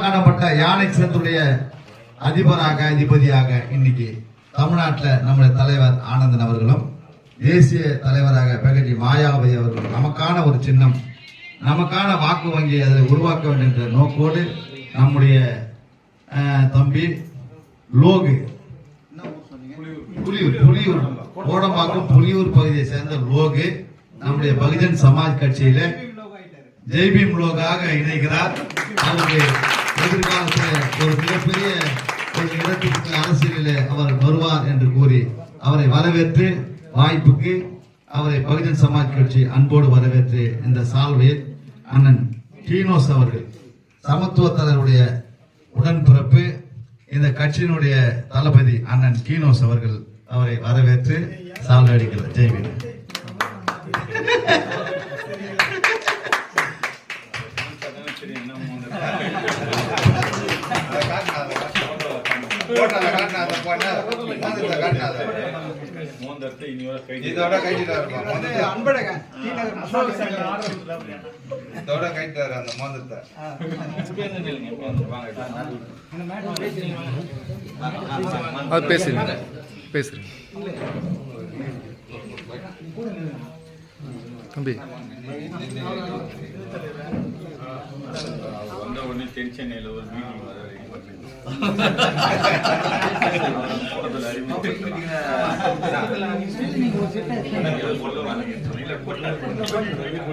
காணப்பட்ட யானை சத்துடைய அதிபராக அதிபதியாக இன்னைக்கு தமிழ்நாட்டில் நம்முடைய தலைவர் ஆனந்தன் அவர்களும் தேசிய தலைவராக பெகஜி மாயாவதி அவர்களும் நமக்கான ஒரு சின்னம் நமக்கான வாக்கு வங்கி அதை உருவாக்க வேண்டும் என்ற நோக்கோடு நம்முடைய தம்பி லோகு புலியூர் புலியூர் கோடம்பாக்கம் புலியூர் பகுதியை சேர்ந்த லோகு நம்முடைய பகுஜன் சமாஜ் கட்சியில ஜெய்பீம் லோகாக இணைகிறார். அவருடைய எதிர்காலத்தில் ஒரு மிகப்பெரிய ஒரு இடத்திற்கு அரசியலில் அவர் வருவார் என்று கூறி அவரை வரவேற்று வாய்ப்புக்கு அவரை பகுஜன் சமாஜ் கட்சி அன்போடு வரவேற்று இந்த சால்வையில் அண்ணன் கீனோஸ் அவர்கள் சமத்துவ தலைவருடைய உடன்பிறப்பு இந்த கட்சியினுடைய தளபதி அண்ணன் கீனோஸ் அவர்கள் அவரை வரவேற்று சால்வை அடிக்கிறார் ஜெய்பீம் இதோட இருப்பான் மோதிரத்தை. இதோட கைட்டாரு அந்த மோதிரத்தை அது பேசுறீங்க. பேசுறீங்க. தம்பி. வந்த உடனே டென்ஷன் இல்லை ஒரு மீட்டிங் வர வரைக்கும்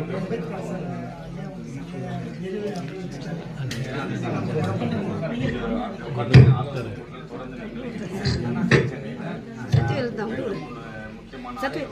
சத்து எழுத்தாம் சத்து